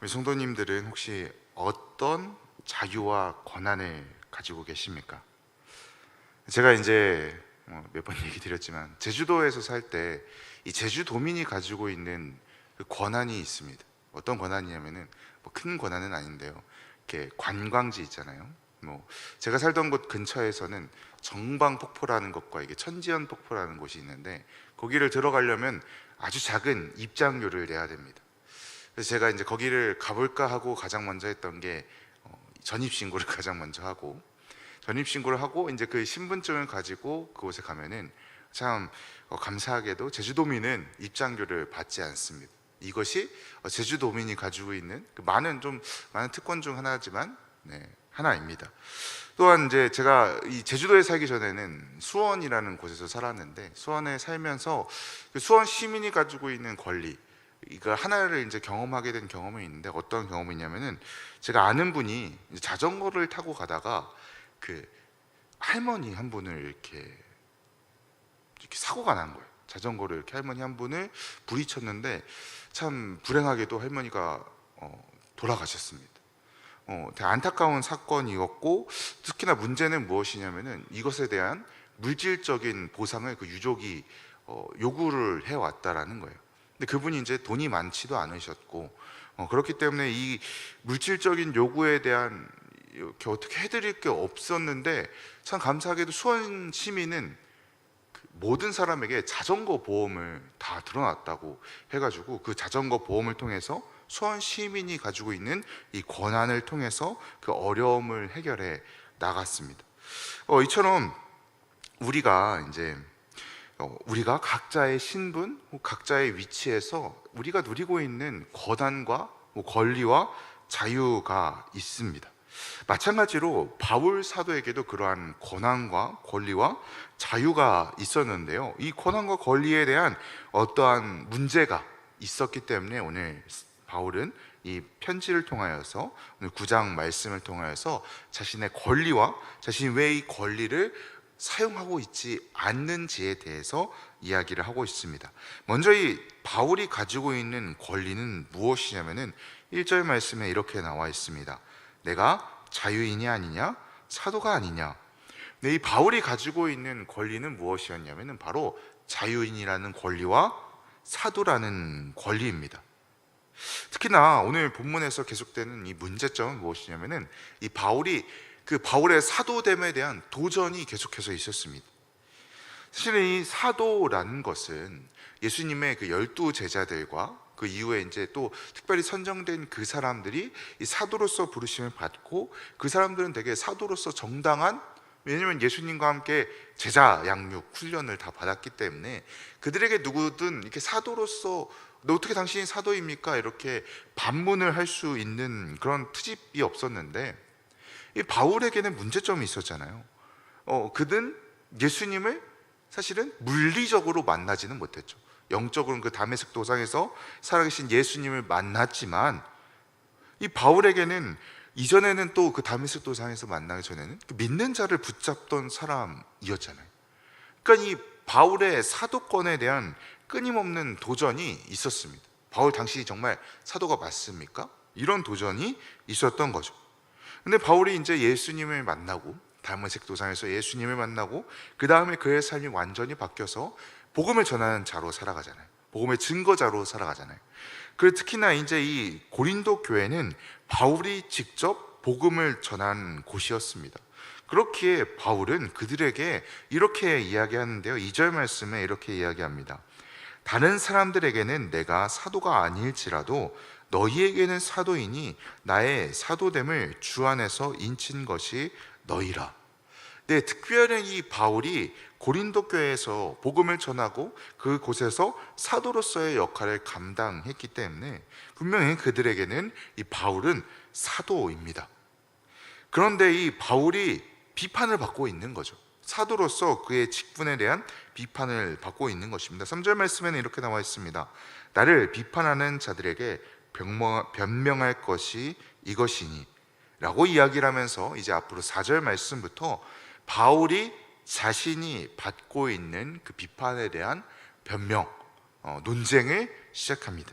우리 성도님들은 혹시 어떤 자유와 권한을 가지고 계십니까? 제가 이제 뭐몇번 얘기 드렸지만 제주도에서 살 때 이 제주도민이 가지고 있는 그 권한이 있습니다. 어떤 권한이냐면은 뭐 큰 권한은 아닌데요. 이렇게 관광지 있잖아요. 뭐 제가 살던 곳 근처에서는 정방 폭포라는 것과 이게 천지연 폭포라는 곳이 있는데 거기를 들어가려면 아주 작은 입장료를 내야 됩니다. 그래서 제가 이제 거기를 가볼까 하고 가장 먼저 했던 게 어, 전입 신고를 가장 먼저 하고 전입 신고를 하고 이제 그 신분증을 가지고 그곳에 가면은 참 어, 감사하게도 제주도민은 입장료를 받지 않습니다. 이것이 어, 제주도민이 가지고 있는 그 많은 좀 많은 특권 중 하나지만 네, 하나입니다. 또한 이제 제가 이 제주도에 살기 전에는 수원이라는 곳에서 살았는데 수원에 살면서 그 수원 시민이 가지고 있는 권리 이거 하나를 이제 경험하게 된 경험이 있는데 어떤 경험이 있냐면은 제가 아는 분이 자전거를 타고 가다가 그 할머니 한 분을 이렇게 이렇게 사고가 난 거예요. 자전거를 이렇게 할머니 한 분을 부딪혔는데 참 불행하게도 할머니가 어, 돌아가셨습니다. 어, 되게 안타까운 사건이었고 특히나 문제는 무엇이냐면은 이것에 대한 물질적인 보상을 그 유족이 어, 요구를 해왔다라는 거예요. 근데 그분이 이제 돈이 많지도 않으셨고 어, 그렇기 때문에 이 물질적인 요구에 대한 이렇게 어떻게 해드릴 게 없었는데 참 감사하게도 수원 시민은 그 모든 사람에게 자전거 보험을 다 들어놨다고 해가지고 그 자전거 보험을 통해서 수원 시민이 가지고 있는 이 권한을 통해서 그 어려움을 해결해 나갔습니다. 어, 이처럼 우리가 이제 어, 우리가 각자의 신분, 혹 각자의 위치에서 우리가 누리고 있는 권한과 뭐 권리와 자유가 있습니다. 마찬가지로 바울 사도에게도 그러한 권한과 권리와 자유가 있었는데요. 이 권한과 권리에 대한 어떠한 문제가 있었기 때문에 오늘 바울은 이 편지를 통하여서 오늘 9장 말씀을 통하여서 자신의 권리와 자신이 왜 이 권리를 사용하고 있지 않는지에 대해서 이야기를 하고 있습니다. 먼저 이 바울이 가지고 있는 권리는 무엇이냐면은 1절 말씀에 이렇게 나와 있습니다. 내가 자유인이 아니냐? 사도가 아니냐? 네, 이 바울이 가지고 있는 권리는 무엇이었냐면은 바로 자유인이라는 권리와 사도라는 권리입니다. 특히나 오늘 본문에서 계속되는 이 문제점은 무엇이냐면은 이 바울이 그 바울의 사도됨에 대한 도전이 계속해서 있었습니다. 사실은 이 사도라는 것은 예수님의 그 열두 제자들과 그 이후에 이제 또 특별히 선정된 그 사람들이 이 사도로서 부르심을 받고 그 사람들은 되게 사도로서 정당한 왜냐하면 예수님과 함께 제자 양육 훈련을 다 받았기 때문에 그들에게 누구든 이렇게 사도로서 너 어떻게 당신이 사도입니까? 이렇게 반문을 할 수 있는 그런 트집이 없었는데 이 바울에게는 문제점이 있었잖아요. 어, 그는 예수님을 사실은 물리적으로 만나지는 못했죠. 영적으로는 그 다메섹 도상에서 살아계신 예수님을 만났지만 이 바울에게는 이전에는 또 그 다메섹 도상에서 만나기 전에는 그 믿는 자를 붙잡던 사람이었잖아요. 그러니까 이 바울의 사도권에 대한 끊임없는 도전이 있었습니다. 바울 당시 정말 사도가 맞습니까? 이런 도전이 있었던 거죠. 근데 바울이 이제 예수님을 만나고 다메섹 도상에서 예수님을 만나고 그 다음에 그의 삶이 완전히 바뀌어서 복음을 전하는 자로 살아가잖아요. 복음의 증거자로 살아가잖아요. 그 특히나 이제 이 고린도 교회는 바울이 직접 복음을 전한 곳이었습니다. 그렇기에 바울은 그들에게 이렇게 이야기하는데요. 2절 말씀에 이렇게 이야기합니다. 다른 사람들에게는 내가 사도가 아닐지라도 너희에게는 사도이니 나의 사도됨을 주 안에서 인친 것이 너희라. 네, 특별히 이 바울이 고린도 교회에서 복음을 전하고 그곳에서 사도로서의 역할을 감당했기 때문에 분명히 그들에게는 이 바울은 사도입니다. 그런데 이 바울이 비판을 받고 있는 거죠. 사도로서 그의 직분에 대한 비판을 받고 있는 것입니다. 3절 말씀에는 이렇게 나와 있습니다. 나를 비판하는 자들에게 변명, 변명할 것이 이것이니 라고 이야기를 하면서 이제 앞으로 4절 말씀부터 바울이 자신이 받고 있는 그 비판에 대한 변명, 어, 논쟁을 시작합니다.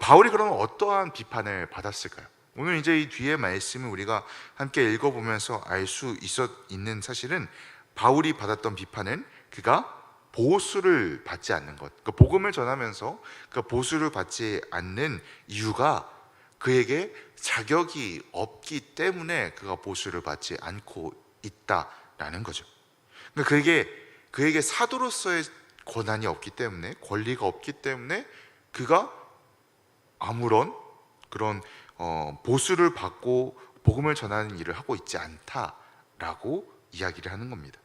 바울이 그러면 어떠한 비판을 받았을까요? 오늘 이제 이 뒤에 말씀을 우리가 함께 읽어보면서 알 수 있는 사실은 바울이 받았던 비판은 그가 보수를 받지 않는 것, 그 복음을 전하면서 그 보수를 받지 않는 이유가 그에게 자격이 없기 때문에 그가 보수를 받지 않고 있다라는 거죠. 그러니까 그에게 그에게 사도로서의 권한이 없기 때문에 권리가 없기 때문에 그가 아무런 그런 어, 보수를 받고 복음을 전하는 일을 하고 있지 않다라고 이야기를 하는 겁니다.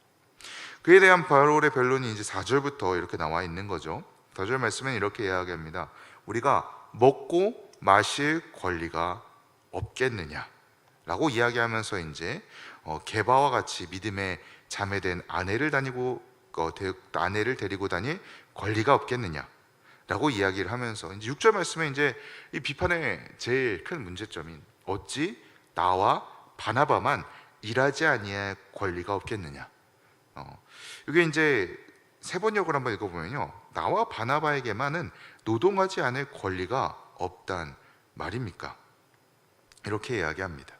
그에 대한 바울의 변론이 이제 4절부터 이렇게 나와 있는 거죠. 4절 말씀은 이렇게 이야기합니다. 우리가 먹고 마실 권리가 없겠느냐 라고 이야기하면서 이제 어, 개바와 같이 믿음의 자매된 아내를 다니고 어, 데, 아내를 데리고 다닐 권리가 없겠느냐 라고 이야기를 하면서 이제 6절 말씀에 이제 이 비판의 제일 큰 문제점인 어찌 나와 바나바만 일하지 아니할 권리가 없겠느냐. 어, 이게 이제 세 번역을 한번 읽어보면요. 나와 바나바에게만은 노동하지 않을 권리가 없단 말입니까? 이렇게 이야기합니다.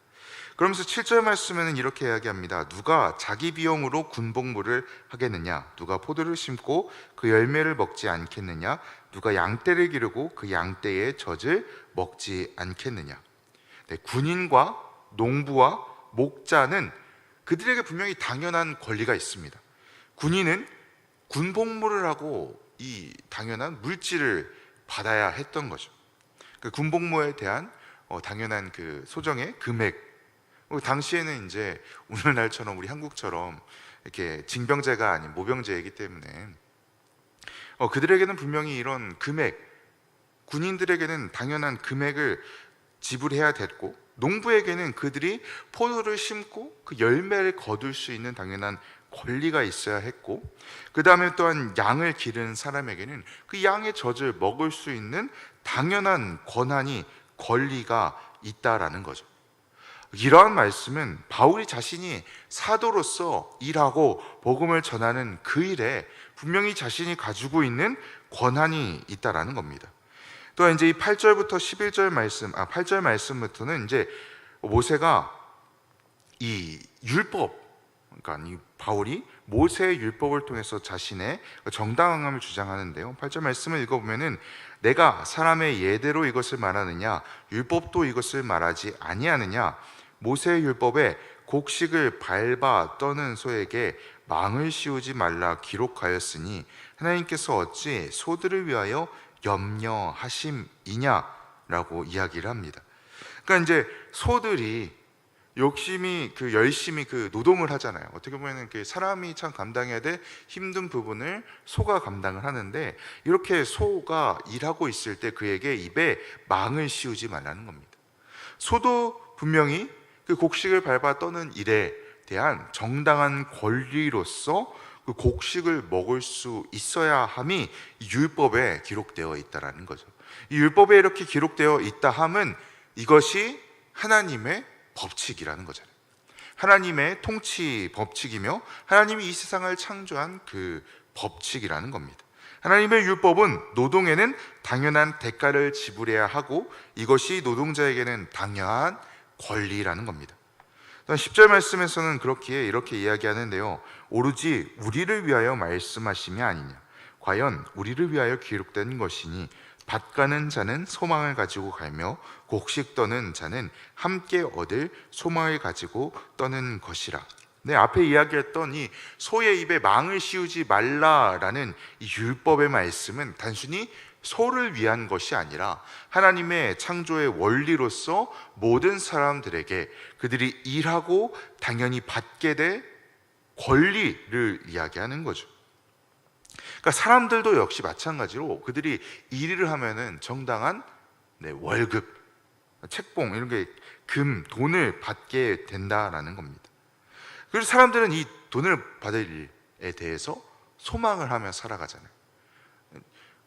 그러면서 7절 말씀에는 이렇게 이야기합니다. 누가 자기 비용으로 군복무를 하겠느냐? 누가 포도를 심고 그 열매를 먹지 않겠느냐? 누가 양떼를 기르고 그 양떼의 젖을 먹지 않겠느냐? 네, 군인과 농부와 목자는 그들에게 분명히 당연한 권리가 있습니다. 군인은 군 복무를 하고 이 당연한 물질을 받아야 했던 거죠. 그 군 복무에 대한 어, 당연한 그 소정의 금액. 어, 당시에는 이제 오늘날처럼 우리 한국처럼 이렇게 징병제가 아닌 모병제이기 때문에 어, 그들에게는 분명히 이런 금액, 군인들에게는 당연한 금액을 지불해야 됐고 농부에게는 그들이 포도를 심고 그 열매를 거둘 수 있는 당연한 권리가 있어야 했고 그 다음에 또한 양을 기르는 사람에게는 그 양의 젖을 먹을 수 있는 당연한 권한이 권리가 있다라는 거죠. 이러한 말씀은 바울이 자신이 사도로서 일하고 복음을 전하는 그 일에 분명히 자신이 가지고 있는 권한이 있다라는 겁니다. 또 이제 이 8절부터 11절 말씀, 아 8절 말씀부터는 이제 모세가 이 율법, 그러니까 이 바울이 모세의 율법을 통해서 자신의 정당함을 주장하는데요. 8절 말씀을 읽어보면은 내가 사람의 예대로 이것을 말하느냐, 율법도 이것을 말하지 아니하느냐, 모세의 율법에 곡식을 밟아 떠는 소에게 망을 씌우지 말라 기록하였으니 하나님께서 어찌 소들을 위하여 염려하심이냐라고 이야기를 합니다. 그러니까 이제 소들이 욕심이 그 열심히 그 노동을 하잖아요. 어떻게 보면 그 사람이 참 감당해야 될 힘든 부분을 소가 감당을 하는데 이렇게 소가 일하고 있을 때 그에게 입에 망을 씌우지 말라는 겁니다. 소도 분명히 그 곡식을 밟아 떠는 일에 대한 정당한 권리로서 그 곡식을 먹을 수 있어야 함이 율법에 기록되어 있다라는 거죠. 이 율법에 이렇게 기록되어 있다 함은 이것이 하나님의 법칙이라는 거잖아요. 하나님의 통치 법칙이며 하나님이 이 세상을 창조한 그 법칙이라는 겁니다. 하나님의 율법은 노동에는 당연한 대가를 지불해야 하고 이것이 노동자에게는 당연한 권리라는 겁니다. 10절 말씀에서는 그렇게 이렇게 이야기하는데요. 오로지 우리를 위하여 말씀하심이 아니냐. 과연 우리를 위하여 기록된 것이니 밭 가는 자는 소망을 가지고 가며 곡식 떠는 자는 함께 얻을 소망을 가지고 떠는 것이라. 네, 앞에 이야기했던 이 소의 입에 망을 씌우지 말라라는 이 율법의 말씀은 단순히 소를 위한 것이 아니라 하나님의 창조의 원리로서 모든 사람들에게 그들이 일하고 당연히 받게 될 권리를 이야기하는 거죠. 그러니까 사람들도 역시 마찬가지로 그들이 일을 하면은 정당한 네, 월급, 책봉 이런 게 금, 돈을 받게 된다라는 겁니다. 그래서 사람들은 이 돈을 받을 일에 대해서 소망을 하며 살아가잖아요.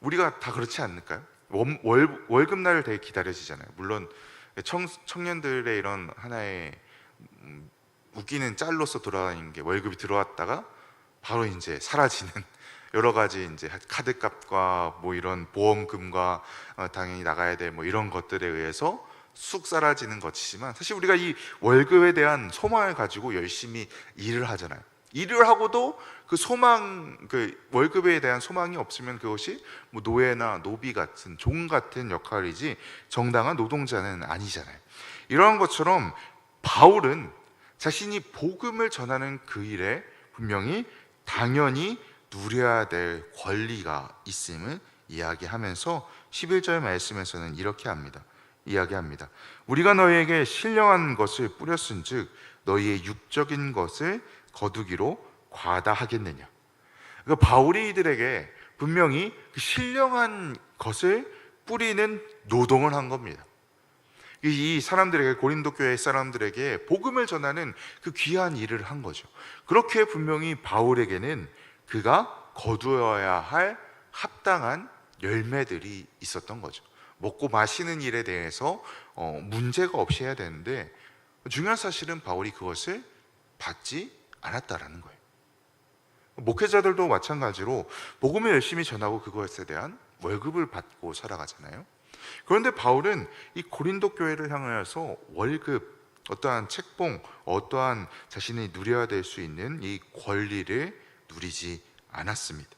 우리가 다 그렇지 않을까요? 월, 월급 날을 되게 기다려지잖아요. 물론 청, 청년들의 이런 하나의 음, 웃기는 짤로서 돌아다니는 게 월급이 들어왔다가 바로 이제 사라지는 여러 가지 이제 카드값과 뭐 이런 보험금과 어, 당연히 나가야 될 뭐 이런 것들에 의해서 쑥 사라지는 것이지만 사실 우리가 이 월급에 대한 소망을 가지고 열심히 일을 하잖아요. 일을 하고도 그 소망, 그 월급에 대한 소망이 없으면 그것이 뭐 노예나 노비 같은 종 같은 역할이지 정당한 노동자는 아니잖아요. 이러한 것처럼 바울은 자신이 복음을 전하는 그 일에 분명히 당연히 누려야 될 권리가 있음을 이야기하면서 11절 말씀에서는 이렇게 합니다. 이야기합니다. 우리가 너희에게 신령한 것을 뿌렸은즉 너희의 육적인 것을 거두기로 과다하겠느냐. 그러니까 바울이 이들에게 분명히 그 신령한 것을 뿌리는 노동을 한 겁니다. 이 사람들에게 고린도 교회 사람들에게 복음을 전하는 그 귀한 일을 한 거죠. 그렇게 분명히 바울에게는 그가 거두어야 할 합당한 열매들이 있었던 거죠. 먹고 마시는 일에 대해서 어, 문제가 없이 해야 되는데 중요한 사실은 바울이 그것을 받지 않았다라는 거예요. 목회자들도 마찬가지로 복음을 열심히 전하고 그것에 대한 월급을 받고 살아가잖아요. 그런데 바울은 이 고린도 교회를 향하여서 월급, 어떠한 책봉, 어떠한 자신이 누려야 될 수 있는 이 권리를 누리지 않았습니다.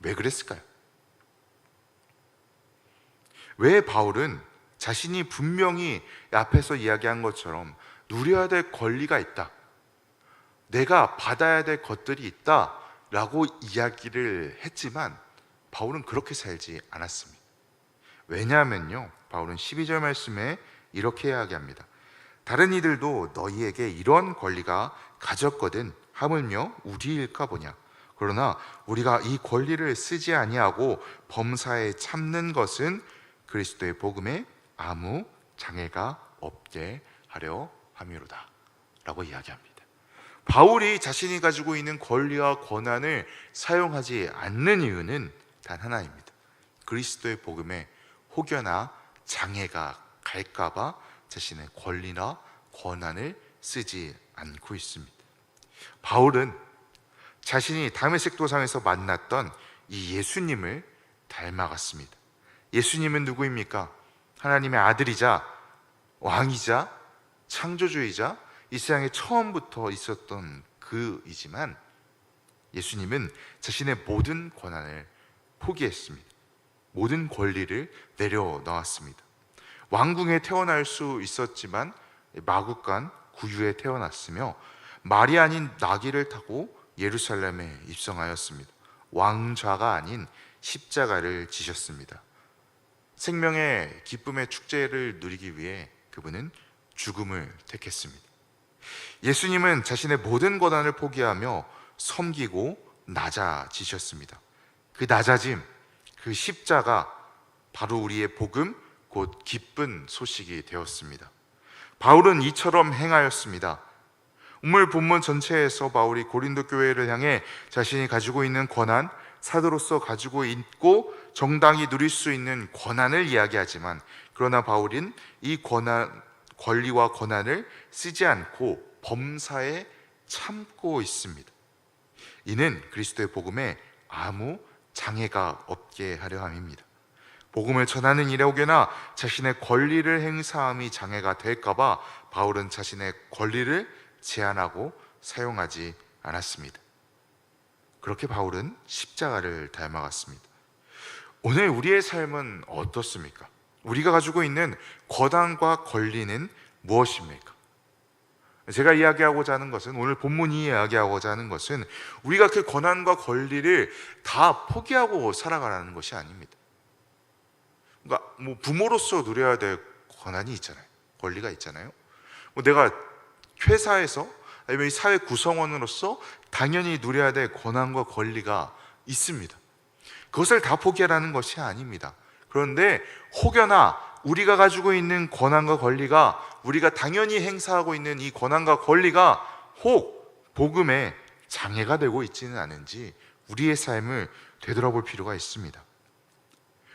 왜 그랬을까요? 왜 바울은 자신이 분명히 앞에서 이야기한 것처럼 누려야 될 권리가 있다. 내가 받아야 될 것들이 있다. 라고 이야기를 했지만 바울은 그렇게 살지 않았습니다. 왜냐하면요. 바울은 12절 말씀에 이렇게 이야기합니다. 다른 이들도 너희에게 이런 권리가 가졌거든 하물며 우리일까 보냐. 그러나 우리가 이 권리를 쓰지 아니하고 범사에 참는 것은 그리스도의 복음에 아무 장애가 없게 하려 함이로다. 라고 이야기합니다. 바울이 자신이 가지고 있는 권리와 권한을 사용하지 않는 이유는 단 하나입니다. 그리스도의 복음에 혹여나 장애가 갈까봐 자신의 권리나 권한을 쓰지 않고 있습니다. 바울은 자신이 다메섹 도상에서 만났던 이 예수님을 닮아갔습니다. 예수님은 누구입니까? 하나님의 아들이자 왕이자 창조주이자 이 세상에 처음부터 있었던 그이지만 예수님은 자신의 모든 권한을 포기했습니다. 모든 권리를 내려놓았습니다. 왕궁에 태어날 수 있었지만 마국간 구유에 태어났으며 말이 아닌 나귀를 타고 예루살렘에 입성하였습니다. 왕좌가 아닌 십자가를 지셨습니다. 생명의 기쁨의 축제를 누리기 위해 그분은 죽음을 택했습니다. 예수님은 자신의 모든 권한을 포기하며 섬기고 낮아지셨습니다. 그 낮아짐, 그 십자가 바로 우리의 복음 곧 기쁜 소식이 되었습니다. 바울은 이처럼 행하였습니다. 우물 본문 전체에서 바울이 고린도 교회를 향해 자신이 가지고 있는 권한, 사도로서 가지고 있고 정당히 누릴 수 있는 권한을 이야기하지만 그러나 바울은 이 권한 권리와 권한을 쓰지 않고 범사에 참고 있습니다. 이는 그리스도의 복음에 아무 장애가 없게 하려 함입니다. 복음을 전하는 일에 혹여나 자신의 권리를 행사함이 장애가 될까봐 바울은 자신의 권리를 제한하고 사용하지 않았습니다. 그렇게 바울은 십자가를 닮아갔습니다. 오늘 우리의 삶은 어떻습니까? 우리가 가지고 있는 권한과 권리는 무엇입니까? 제가 이야기하고자 하는 것은 오늘 본문이 이야기하고자 하는 것은 우리가 그 권한과 권리를 다 포기하고 살아가라는 것이 아닙니다. 그러니까 뭐 부모로서 누려야 될 권한이 있잖아요. 권리가 있잖아요. 뭐 내가 회사에서 아니면 이 사회 구성원으로서 당연히 누려야 될 권한과 권리가 있습니다. 그것을 다 포기하라는 것이 아닙니다. 그런데 혹여나 우리가 가지고 있는 권한과 권리가 우리가 당연히 행사하고 있는 이 권한과 권리가 혹 복음에 장애가 되고 있지는 않은지 우리의 삶을 되돌아볼 필요가 있습니다.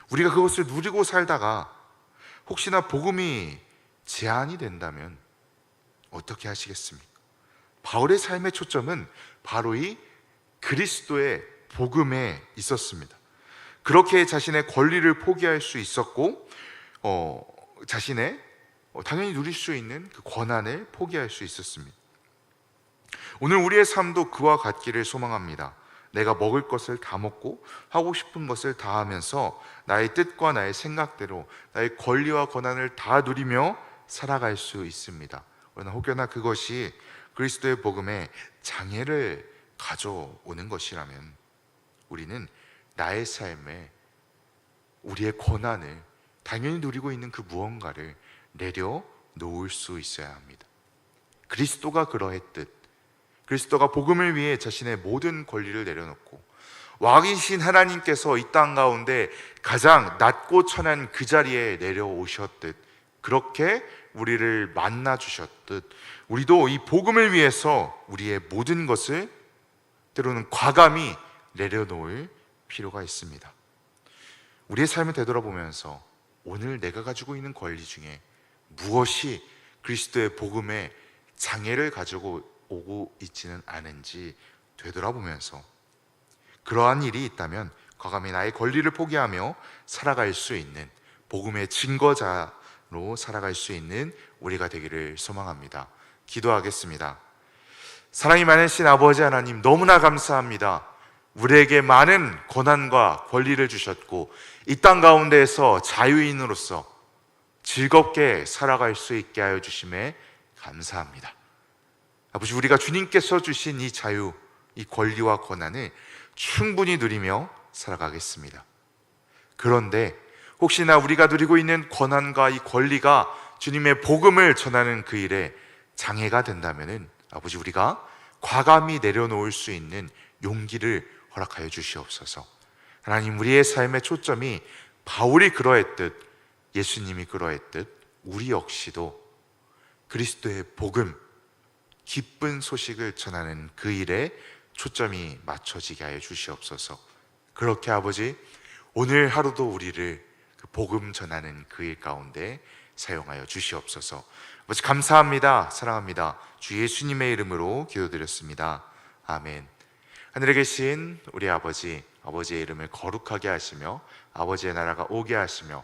우리가 그것을 누리고 살다가 혹시나 복음이 제한이 된다면 어떻게 하시겠습니까? 바울의 삶의 초점은 바로 이 그리스도의 복음에 있었습니다. 그렇게 자신의 권리를 포기할 수 있었고 어, 자신의 어, 당연히 누릴 수 있는 그 권한을 포기할 수 있었습니다. 오늘 우리의 삶도 그와 같기를 소망합니다. 내가 먹을 것을 다 먹고 하고 싶은 것을 다 하면서 나의 뜻과 나의 생각대로 나의 권리와 권한을 다 누리며 살아갈 수 있습니다. 그러나 혹여나 그것이 그리스도의 복음에 장애를 가져오는 것이라면 우리는 나의 삶에 우리의 권한을 당연히 누리고 있는 그 무언가를 내려놓을 수 있어야 합니다. 그리스도가 그러했듯 그리스도가 복음을 위해 자신의 모든 권리를 내려놓고 왕이신 하나님께서 이 땅 가운데 가장 낮고 천한 그 자리에 내려오셨듯 그렇게 우리를 만나 주셨듯 우리도 이 복음을 위해서 우리의 모든 것을 때로는 과감히 내려놓을 필요가 있습니다. 우리의 삶을 되돌아보면서 오늘 내가 가지고 있는 권리 중에 무엇이 그리스도의 복음에 장애를 가지고 오고 있지는 않은지 되돌아보면서 그러한 일이 있다면 과감히 나의 권리를 포기하며 살아갈 수 있는 복음의 증거자로 살아갈 수 있는 우리가 되기를 소망합니다. 기도하겠습니다. 사랑이 많으신 아버지 하나님 너무나 감사합니다. 우리에게 많은 권한과 권리를 주셨고 이 땅 가운데에서 자유인으로서 즐겁게 살아갈 수 있게 하여 주심에 감사합니다. 아버지 우리가 주님께서 주신 이 자유, 이 권리와 권한을 충분히 누리며 살아가겠습니다. 그런데 혹시나 우리가 누리고 있는 권한과 이 권리가 주님의 복음을 전하는 그 일에 장애가 된다면은 아버지 우리가 과감히 내려놓을 수 있는 용기를 허락하여 주시옵소서. 하나님 우리의 삶의 초점이 바울이 그러했듯 예수님이 그러했듯 우리 역시도 그리스도의 복음 기쁜 소식을 전하는 그 일에 초점이 맞춰지게 하여 주시옵소서. 그렇게 아버지 오늘 하루도 우리를 그 복음 전하는 그 일 가운데 사용하여 주시옵소서. 아버지 감사합니다. 사랑합니다. 주 예수님의 이름으로 기도드렸습니다. 아멘. 하늘에 계신 우리 아버지, 아버지의 이름을 거룩하게 하시며 아버지의 나라가 오게 하시며